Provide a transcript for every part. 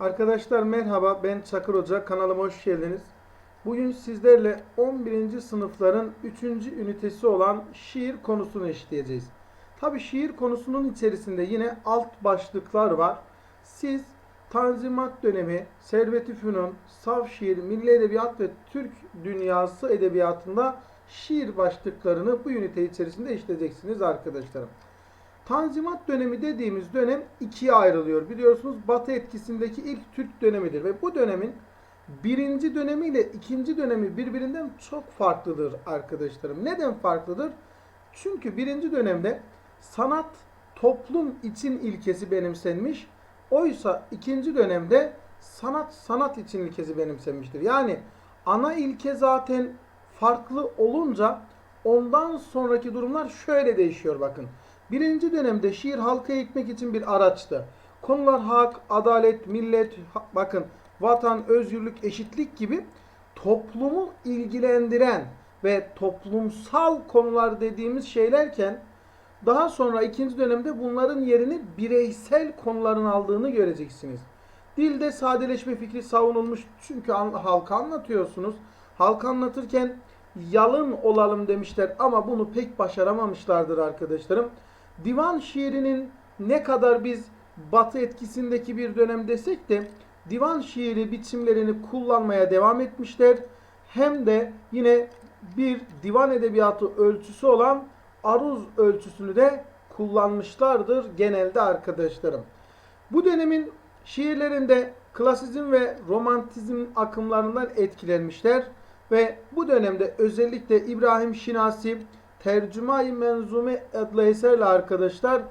Arkadaşlar merhaba ben Çakır Hoca kanalıma hoş geldiniz. Bugün sizlerle 11. sınıfların 3. ünitesi olan şiir konusunu işleyeceğiz. Tabi şiir konusunun içerisinde yine alt başlıklar var. Siz Tanzimat dönemi, Servet-i Fünun, Saf şiir, Milli Edebiyat ve Türk Dünyası Edebiyatı'nda şiir başlıklarını bu ünite içerisinde işleyeceksiniz arkadaşlarım. Tanzimat dönemi dediğimiz dönem ikiye ayrılıyor. Biliyorsunuz Batı etkisindeki ilk Türk dönemidir ve bu dönemin birinci dönemi ile ikinci dönemi birbirinden çok farklıdır arkadaşlarım. Neden farklıdır? Çünkü birinci dönemde sanat toplum için ilkesi benimsenmiş. Oysa ikinci dönemde sanat sanat için ilkesi benimsenmiştir. Yani ana ilke zaten farklı olunca ondan sonraki durumlar şöyle değişiyor bakın. Birinci dönemde şiir halka eğitmek için bir araçtı. Konular hak, adalet, millet, bakın vatan, özgürlük, eşitlik gibi toplumu ilgilendiren ve toplumsal konular dediğimiz şeylerken daha sonra ikinci dönemde bunların yerini bireysel konuların aldığını göreceksiniz. Dilde sadeleşme fikri savunulmuş çünkü halka anlatıyorsunuz. Halka anlatırken yalın olalım demişler ama bunu pek başaramamışlardır arkadaşlarım. Divan şiirinin ne kadar biz batı etkisindeki bir dönem desek de divan şiiri biçimlerini kullanmaya devam etmişler. Hem de yine bir divan edebiyatı ölçüsü olan aruz ölçüsünü de kullanmışlardır genelde arkadaşlarım. Bu dönemin şiirlerinde klasizm ve romantizm akımlarından etkilenmişler ve bu dönemde özellikle İbrahim Şinasi Tercüme-i Menzume adlı eserle arkadaşlar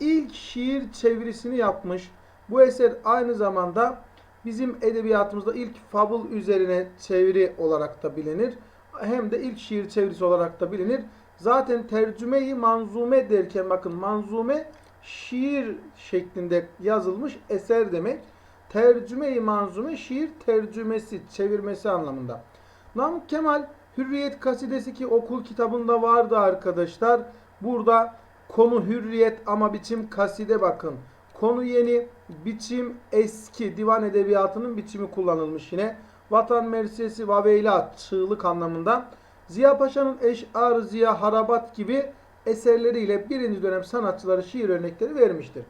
ilk şiir çevirisini yapmış. Bu eser aynı zamanda bizim edebiyatımızda ilk fabul üzerine çeviri olarak da bilinir. Hem de ilk şiir çevirisi olarak da bilinir. Zaten tercüme-i manzume derken bakın manzume şiir şeklinde yazılmış eser demek. Tercüme-i manzume şiir tercümesi, çevirmesi anlamında. Namık Kemal Hürriyet kasidesi ki okul kitabında vardı arkadaşlar. Burada konu hürriyet ama biçim kaside bakın. Konu yeni, biçim eski. Divan edebiyatının biçimi kullanılmış yine. Vatan mersiyesi vaveylat, çığlık anlamında. Ziya Paşa'nın Eş'ar, Ziya Harabat gibi eserleriyle birinci dönem sanatçıları şiir örnekleri vermiştir.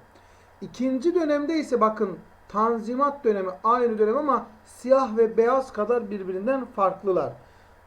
İkinci dönemde ise bakın Tanzimat dönemi aynı dönem ama siyah ve beyaz kadar birbirinden farklılar.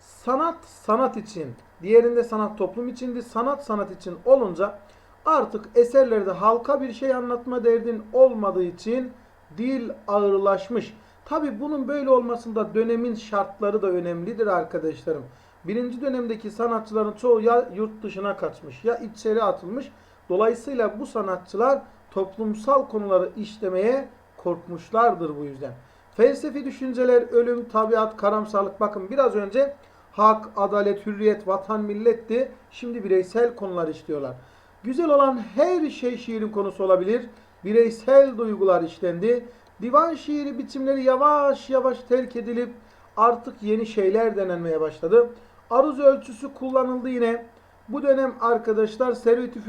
Sanat sanat için, diğerinde sanat toplum içindi. Sanat sanat için olunca artık eserlerde halka bir şey anlatma derdin olmadığı için dil ağırlaşmış. Tabi bunun böyle olmasında dönemin şartları da önemlidir arkadaşlarım. Birinci dönemdeki sanatçıların çoğu ya yurt dışına kaçmış ya içeri atılmış. Dolayısıyla bu sanatçılar toplumsal konuları işlemeye korkmuşlardır bu yüzden. Felsefi düşünceler, ölüm, tabiat, karamsarlık. Bakın biraz önce hak, adalet, hürriyet, vatan, milletti. Şimdi bireysel konular işliyorlar. Güzel olan her şey şiirin konusu olabilir. Bireysel duygular işlendi. Divan şiiri biçimleri yavaş yavaş terk edilip artık yeni şeyler denenmeye başladı. Aruz ölçüsü kullanıldı yine. Bu dönem arkadaşlar Servet-i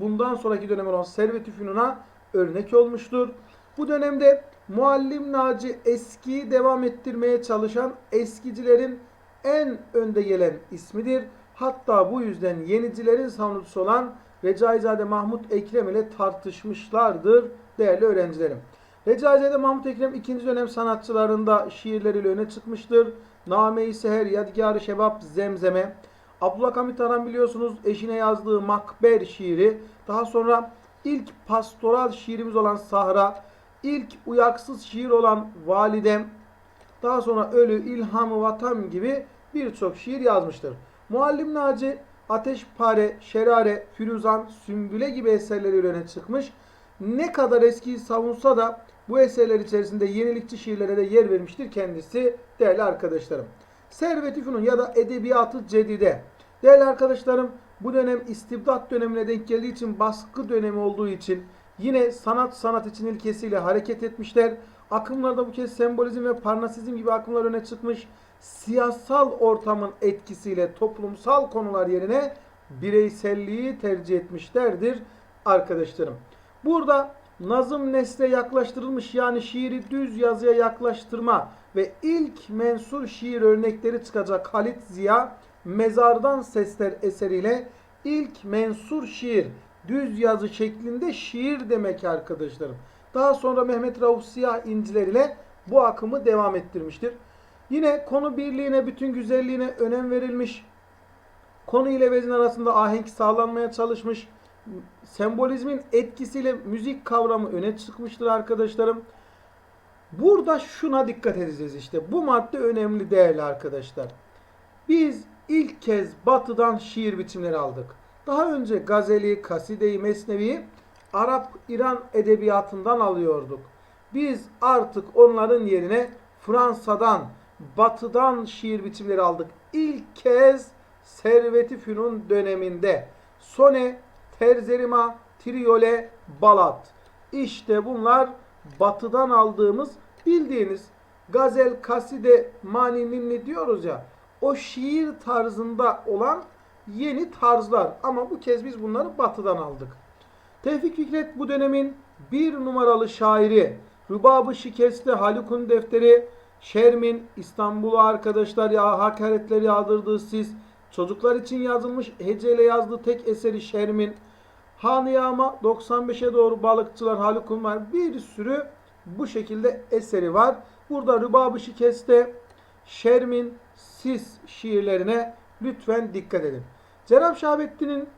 bundan sonraki dönem olan Servet-i örnek olmuştur. Bu dönemde Muallim Naci eskiyi devam ettirmeye çalışan eskicilerin en önde gelen ismidir. Hatta bu yüzden yenicilerin savunucusu olan Recaizade Mahmut Ekrem ile tartışmışlardır değerli öğrencilerim. Recaizade Mahmut Ekrem ikinci dönem sanatçılarında şiirleriyle öne çıkmıştır. Name-i Seher, Yadigar-ı Şebap, Zemzeme. Abdülhamit Aran biliyorsunuz eşine yazdığı Makber şiiri. Daha sonra ilk pastoral şiirimiz olan Sahra, ilk uyaksız şiir olan Validem, daha sonra Ölü, İlhamı Vatan gibi birçok şiir yazmıştır. Muallim Naci, Ateşpare, Şerare, Firuzan, Sümbüle gibi eserleriyle öne çıkmış. Ne kadar eskiyi savunsa da bu eserler içerisinde yenilikçi şiirlere de yer vermiştir kendisi değerli arkadaşlarım. Servet-i ya da Edebiyatı Cedide. Değerli arkadaşlarım bu dönem istibdat dönemine denk geldiği için baskı dönemi olduğu için yine sanat sanat için ilkesiyle hareket etmişler. Akımlarda bu kez sembolizm ve parnasizm gibi akımlar öne çıkmış. Siyasal ortamın etkisiyle toplumsal konular yerine bireyselliği tercih etmişlerdir arkadaşlarım. Burada nazım nesle yaklaştırılmış yani şiiri düz yazıya yaklaştırma ve ilk mensur şiir örnekleri çıkacak Halit Ziya Mezardan Sesler eseriyle ilk mensur şiir düz yazı şeklinde şiir demek arkadaşlarım. Daha sonra Mehmet Rauf Siyah İnciler ile bu akımı devam ettirmiştir. Yine konu birliğine, bütün güzelliğine önem verilmiş. Konu ile vezin arasında ahenk sağlanmaya çalışmış. Sembolizmin etkisiyle müzik kavramı öne çıkmıştır arkadaşlarım. Burada şuna dikkat edeceğiz işte. Bu madde önemli değerli arkadaşlar. Biz ilk kez batıdan şiir biçimleri aldık. Daha önce gazeli, kasideyi, mesneviyi Arap-İran edebiyatından alıyorduk. Biz artık onların yerine Fransa'dan, batıdan şiir biçimleri aldık. İlk kez Servet-i Fünun döneminde sone, terzerima, triyole, balat. İşte bunlar batıdan aldığımız bildiğiniz gazel, kaside, mani, ninni diyoruz ya. O şiir tarzında olan yeni tarzlar. Ama bu kez biz bunları batıdan aldık. Tevfik Fikret bu dönemin bir numaralı şairi. Rübabı Şikeste, Haluk'un defteri, Şermin, İstanbul'a arkadaşlar ya hakaretler yağdırdığı siz, çocuklar için yazılmış heceyle yazdığı tek eseri Şermin, Hanıyama 95'e doğru balıkçılar Haluk'un var. Bir sürü bu şekilde eseri var. Burada Rübabı Şikeste, Şermin, Sis şiirlerine lütfen dikkat edin. Cenab-ı Şahabettin'in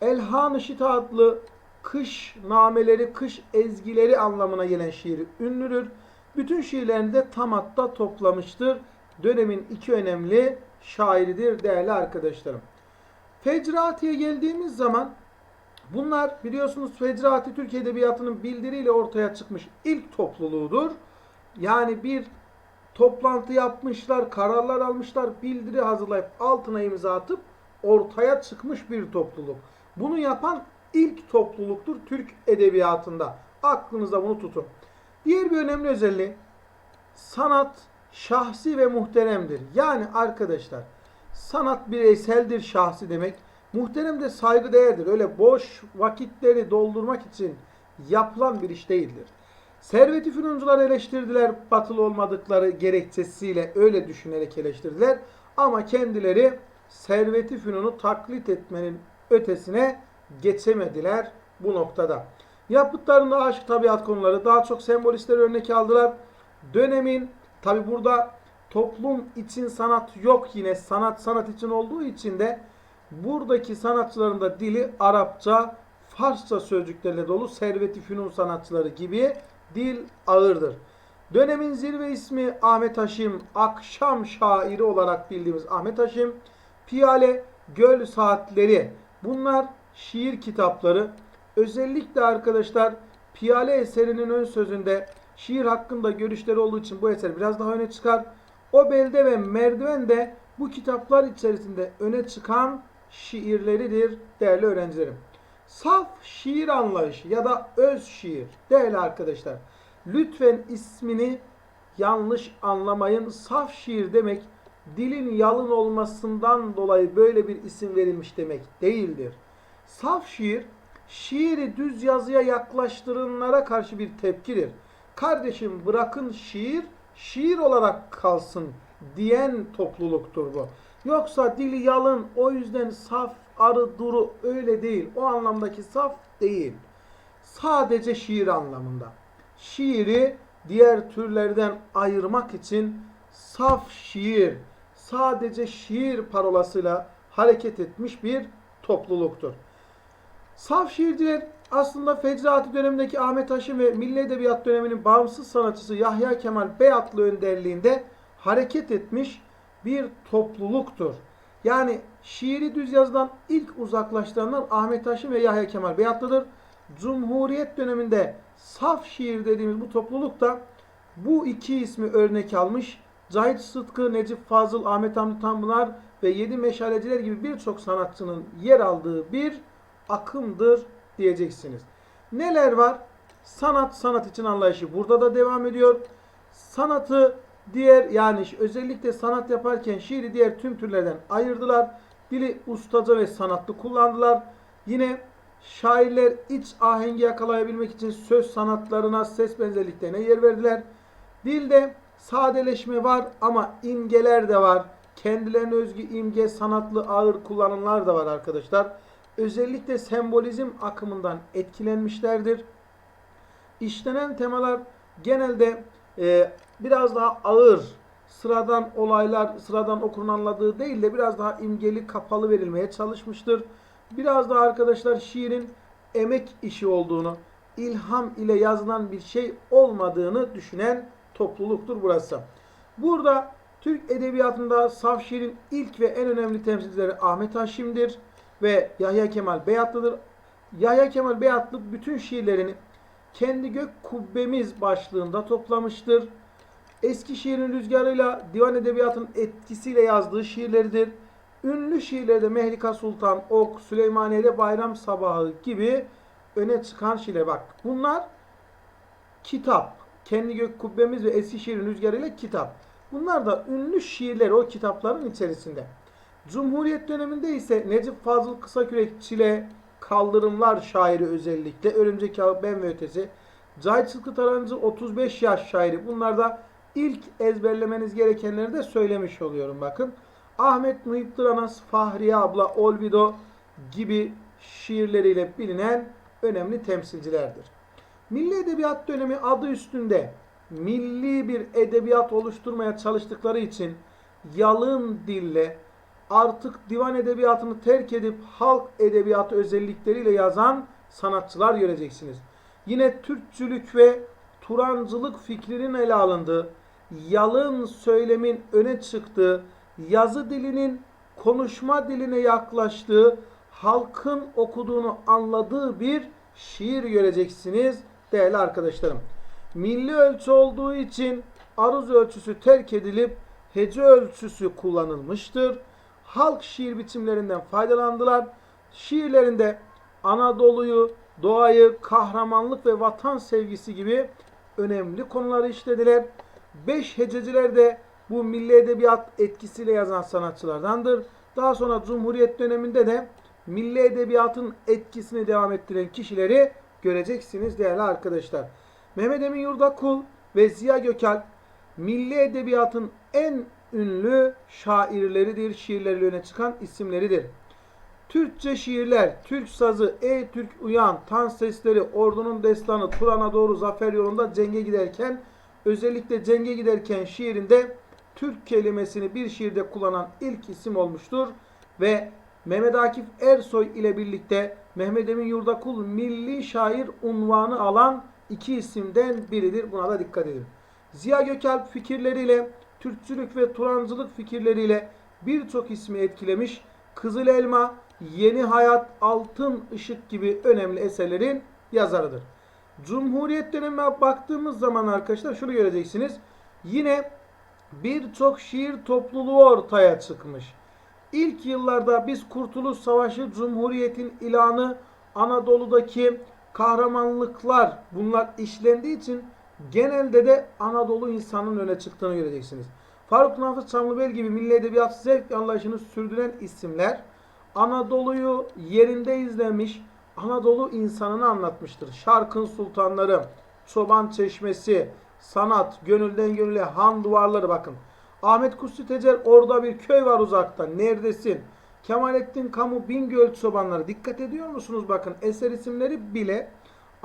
Elhan-ı Şita adlı kış nameleri, kış ezgileri anlamına gelen şiiri ünlüdür. Bütün şiirlerini de tam hatta toplamıştır. Dönemin iki önemli şairidir değerli arkadaşlarım. Fecrati'ye geldiğimiz zaman bunlar biliyorsunuz Fecrati Türk Edebiyatı'nın bildiriyle ortaya çıkmış ilk topluluğudur. Yani bir toplantı yapmışlar, kararlar almışlar, bildiri hazırlayıp altına imza atıp ortaya çıkmış bir topluluk. Bunu yapan ilk topluluktur Türk edebiyatında. Aklınızda bunu tutun. Diğer bir önemli özelliği sanat şahsi ve muhteremdir. Yani arkadaşlar sanat bireyseldir şahsi demek. Muhterem de saygı değerdir. Öyle boş vakitleri doldurmak için yapılan bir iş değildir. Servet-i Fünuncular eleştirdiler batılı olmadıkları gerekçesiyle öyle düşünerek eleştirdiler. Ama kendileri Servet-i Fünun'u taklit etmenin ötesine geçemediler bu noktada. Yapıtlarında aşk tabiat konuları daha çok sembolistler örnek aldılar. Dönemin tabi burada toplum için sanat yok yine sanat sanat için olduğu için de buradaki sanatçıların da dili Arapça, Farsça sözcüklerle dolu Servet-i Fünun sanatçıları gibi dil ağırdır. Dönemin zirve ismi Ahmet Haşim, akşam şairi olarak bildiğimiz Ahmet Haşim, Piyale, Göl Saatleri bunlar şiir kitapları. Özellikle arkadaşlar Piyale eserinin ön sözünde şiir hakkında görüşleri olduğu için bu eser biraz daha öne çıkar. O belde ve merdiven de bu kitaplar içerisinde öne çıkan şiirleridir değerli öğrencilerim. Saf şiir anlayışı ya da öz şiir değerli arkadaşlar. Lütfen ismini yanlış anlamayın. Saf şiir demek dilin yalın olmasından dolayı böyle bir isim verilmiş demek değildir. Saf şiir, şiiri düz yazıya yaklaştırınlara karşı bir tepkidir. Kardeşim bırakın şiir, şiir olarak kalsın diyen topluluktur bu. Yoksa dili yalın, o yüzden saf, arı, duru öyle değil. O anlamdaki saf değil. Sadece şiir anlamında. Şiiri diğer türlerden ayırmak için saf şiir, sadece şiir parolasıyla hareket etmiş bir topluluktur. Saf şiirciler aslında Fecrati dönemindeki Ahmet Haşim ve Milli Edebiyat döneminin bağımsız sanatçısı Yahya Kemal Beyatlı önderliğinde hareket etmiş bir topluluktur. Yani şiiri düz yazıdan ilk uzaklaştıranlar Ahmet Haşim ve Yahya Kemal Beyatlı'dır. Cumhuriyet döneminde saf şiir dediğimiz bu topluluk da bu iki ismi örnek almış. Cahit Sıtkı, Necip Fazıl, Ahmet Hamdi Tanpınar ve Yedi Meşaleciler gibi birçok sanatçının yer aldığı bir akımdır diyeceksiniz. Neler var? Sanat, sanat için anlayışı burada da devam ediyor. Sanatı diğer yani özellikle sanat yaparken şiiri diğer tüm türlerden ayırdılar. Dili ustaca ve sanatlı kullandılar. Yine Şairler iç ahengi yakalayabilmek için söz sanatlarına, ses benzerliklerine yer verdiler. Dilde sadeleşme var ama imgeler de var. Kendilerine özgü imge, sanatlı ağır kullanımlar da var arkadaşlar. Özellikle sembolizm akımından etkilenmişlerdir. İşlenen temalar genelde e, biraz daha ağır, sıradan olaylar, sıradan okurun anladığı değil de biraz daha imgeli, kapalı verilmeye çalışmıştır. Biraz daha arkadaşlar şiirin emek işi olduğunu, ilham ile yazılan bir şey olmadığını düşünen topluluktur burası. Burada Türk edebiyatında saf şiirin ilk ve en önemli temsilcileri Ahmet Haşim'dir ve Yahya Kemal Beyatlı'dır. Yahya Kemal Beyatlı bütün şiirlerini kendi gök kubbemiz başlığında toplamıştır. Eskişehir'in rüzgarıyla divan edebiyatının etkisiyle yazdığı şiirleridir. Ünlü şiirlerde Mehlika Sultan, Ok, Süleymaniye'de Bayram Sabahı gibi öne çıkan şiirler. Bak bunlar kitap. Kendi gök kubbemiz ve Eskişehir'in rüzgarıyla kitap. Bunlar da ünlü şiirler o kitapların içerisinde. Cumhuriyet döneminde ise Necip Fazıl Kısakürek Çile, Kaldırımlar şairi özellikle, Örümcek Ağı, Ben ve Ötesi, Cahit Sıtkı Tarancı 35 yaş şairi. Bunlar da ilk ezberlemeniz gerekenleri de söylemiş oluyorum bakın. Ahmet Muhittin Anas, Fahriye Abla, Olvido gibi şiirleriyle bilinen önemli temsilcilerdir. Milli Edebiyat dönemi adı üstünde milli bir edebiyat oluşturmaya çalıştıkları için yalın dille artık divan edebiyatını terk edip halk edebiyatı özellikleriyle yazan sanatçılar göreceksiniz. Yine Türkçülük ve Turancılık fikrinin ele alındığı, yalın söylemin öne çıktığı, yazı dilinin konuşma diline yaklaştığı, halkın okuduğunu anladığı bir şiir göreceksiniz değerli arkadaşlarım. Milli ölçü olduğu için aruz ölçüsü terk edilip hece ölçüsü kullanılmıştır. Halk şiir biçimlerinden faydalandılar. Şiirlerinde Anadolu'yu, doğayı, kahramanlık ve vatan sevgisi gibi önemli konuları işlediler. Beş hececiler de bu milli edebiyat etkisiyle yazan sanatçılardandır. Daha sonra Cumhuriyet döneminde de milli edebiyatın etkisini devam ettiren kişileri göreceksiniz değerli arkadaşlar. Mehmet Emin Yurdakul ve Ziya Gökalp milli edebiyatın en ünlü şairleridir, şiirleriyle öne çıkan isimleridir. Türkçe şiirler, Türk sazı, Ey Türk Uyan, Tan sesleri, Ordunun destanı, Turan'a doğru zafer yolunda cenge giderken, özellikle cenge giderken şiirinde Türk kelimesini bir şiirde kullanan ilk isim olmuştur ve Mehmet Akif Ersoy ile birlikte Mehmet Emin Yurdakul milli şair unvanı alan iki isimden biridir. Buna da dikkat edin. Ziya Gökalp fikirleriyle, Türkçülük ve Turancılık fikirleriyle birçok ismi etkilemiş. Kızıl Elma, Yeni Hayat, Altın Işık gibi önemli eserlerin yazarıdır. Cumhuriyet dönemine baktığımız zaman arkadaşlar şunu göreceksiniz. Yine birçok şiir topluluğu ortaya çıkmış. İlk yıllarda biz Kurtuluş Savaşı, Cumhuriyet'in ilanı, Anadolu'daki kahramanlıklar bunlar işlendiği için genelde de Anadolu insanın öne çıktığını göreceksiniz. Faruk Nafiz Çamlıbel gibi milli edebiyat zevk anlayışını sürdüren isimler Anadolu'yu yerinde izlemiş, Anadolu insanını anlatmıştır. Şarkın sultanları, çoban çeşmesi, sanat, gönülden gönüle, han duvarları bakın. Ahmet Kutsi Tecer orada bir köy var uzakta. Neredesin? Kemalettin Kamu Bingöl çobanları. Dikkat ediyor musunuz? Bakın eser isimleri bile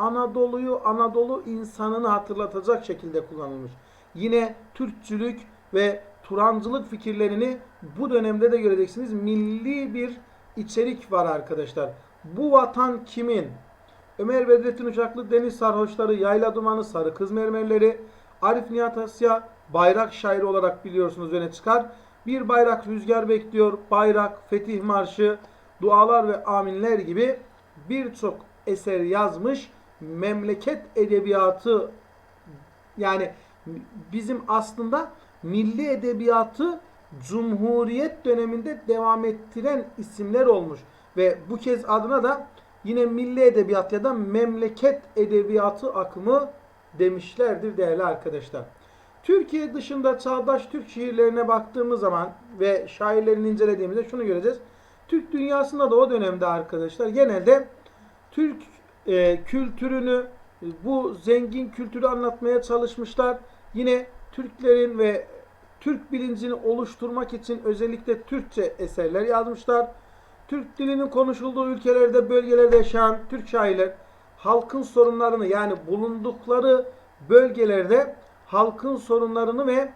Anadolu'yu, Anadolu insanını hatırlatacak şekilde kullanılmış. Yine Türkçülük ve Turancılık fikirlerini bu dönemde de göreceksiniz. Milli bir içerik var arkadaşlar. Bu vatan kimin? Ömer Bedrettin Uçaklı Deniz Sarhoşları, Yayla Dumanı, Sarı Kız Mermerleri, Arif Nihat Asya bayrak şairi olarak biliyorsunuz öne çıkar. Bir bayrak rüzgar bekliyor, bayrak, fetih marşı, dualar ve aminler gibi birçok eser yazmış. Memleket edebiyatı yani bizim aslında milli edebiyatı Cumhuriyet döneminde devam ettiren isimler olmuş. Ve bu kez adına da yine milli edebiyat ya da memleket edebiyatı akımı demişlerdir değerli arkadaşlar. Türkiye dışında çağdaş Türk şiirlerine baktığımız zaman ve şairlerini incelediğimizde şunu göreceğiz. Türk dünyasında da o dönemde arkadaşlar genelde Türk e, kültürünü, bu zengin kültürü anlatmaya çalışmışlar. Yine Türklerin ve Türk bilincini oluşturmak için özellikle Türkçe eserler yazmışlar. Türk dilinin konuşulduğu ülkelerde, bölgelerde yaşayan Türk şairler halkın sorunlarını yani bulundukları bölgelerde halkın sorunlarını ve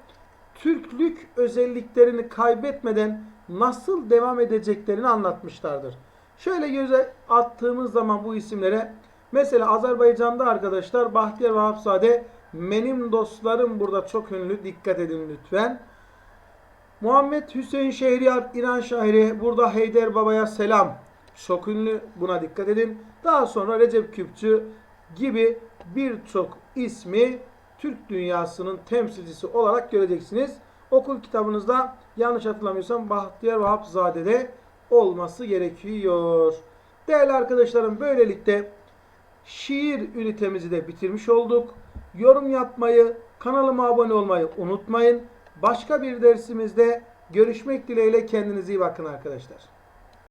Türklük özelliklerini kaybetmeden nasıl devam edeceklerini anlatmışlardır. Şöyle göze attığımız zaman bu isimlere mesela Azerbaycan'da arkadaşlar Bahtiyar Vahapzade benim dostlarım burada çok ünlü dikkat edin lütfen. Muhammed Hüseyin Şehriyar İran şairi burada Heyder Baba'ya selam. Çok ünlü buna dikkat edin. Daha sonra Recep Küpçü gibi birçok ismi Türk dünyasının temsilcisi olarak göreceksiniz. Okul kitabınızda yanlış hatırlamıyorsam Bahtiyar Vahapzade'de olması gerekiyor. Değerli arkadaşlarım böylelikle şiir ünitemizi de bitirmiş olduk. Yorum yapmayı, kanalıma abone olmayı unutmayın. Başka bir dersimizde görüşmek dileğiyle kendinize iyi bakın arkadaşlar.